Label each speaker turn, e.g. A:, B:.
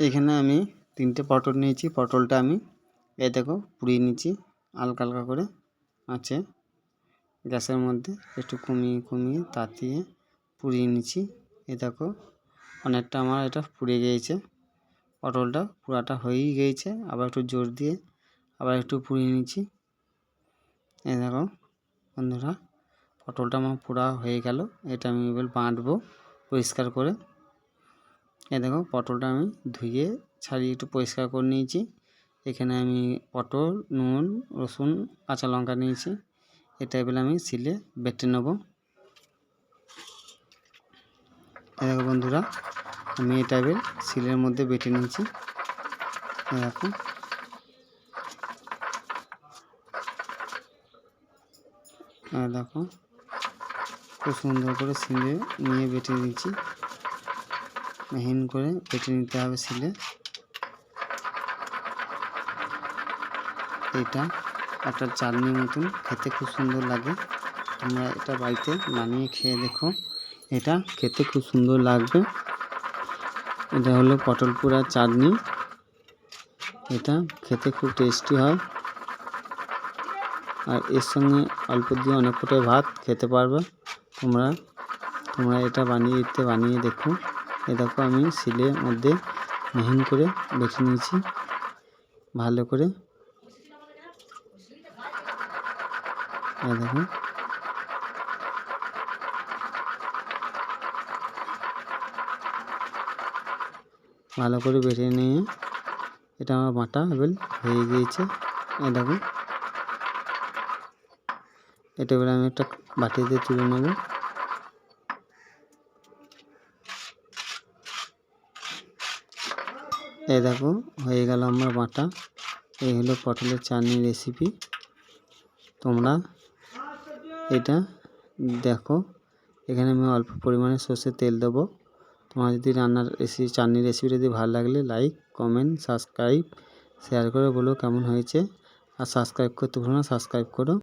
A: এখানে আমি তিনটে পটল নিয়েছি। পটলটা আমি এ দেখো, পুড়িয়ে নিচ্ছি। হালকা হালকা করে আছে। গ্যাসের মধ্যে একটু কমিয়ে কমিয়ে তাতিয়ে পুড়িয়ে নিচ্ছি। এ দেখো, অনেকটা আমার এটা পুড়ে গিয়েছে। পটলটা পুরাটা হয়েই গিয়েছে। আবার একটু জোর দিয়ে আবার একটু পুড়িয়ে নিচ্ছি। এ দেখো, বন্ধুরা, পটলটা আমার পুরা হয়ে গেল। এটা আমি এবার বাঁটবো পরিষ্কার করে। এ দেখো, পটলটা আমি ধুয়ে ছাড়িয়ে একটু পরিষ্কার করে নিয়েছি। এখানে আমি পটল, নুন, রসুন, কাঁচা লঙ্কা নিয়েছি। এটা এবার আমি শিলে বেটে নেব। দেখো বন্ধুরা, আমি এটা এবার শিলের মধ্যে বেটে নিয়েছি। দেখো। দেখো, খুব সুন্দর করে শিলে নিয়ে বেটে নিয়েছি। মিহিন করে কেটে নিতে হবে সিলে। এটা একটা চাটনির মতন, খেতে খুব সুন্দর লাগে। তোমরা এটা বাড়িতে বানিয়ে খেয়ে দেখো। এটা খেতে খুব সুন্দর লাগবে। এটা হলো পটল পোড়া চাটনি। এটা খেতে খুব টেস্টি হয়। আর এর সঙ্গে অল্প দিয়ে অনেক কটাই ভাত খেতে পারবে। তোমরা তোমরা এটা বানিয়ে দিতে বানিয়ে দেখো। এ দেখো আমি শিলের মধ্যে মিহিন করে বেছে নিয়েছি। ভালো করে। দেখো। ভালো করে বেটে নিয়ে এটা আমার বাঁটা এবার হয়ে গিয়েছে। এই দেখো। এটা এবার আমি একটা বাটিতে তুলে নেব। এই দেখো, হয়ে গেল আমার বাটা। এই হলো পটলের চাটনি রেসিপি তোমরা এটা দেখো। এখানে আমি অল্প পরিমাণে সর্ষের তেল দেবো। তোমার যদি রান্নার রেসিপি চাটনির রেসিপিটা যদি ভালো লাগলে লাইক কমেন্ট সাবস্ক্রাইব শেয়ার করে বলো কেমন হয়েছে। আর সাবস্ক্রাইব করতে ভুলো না সাবস্ক্রাইব করো।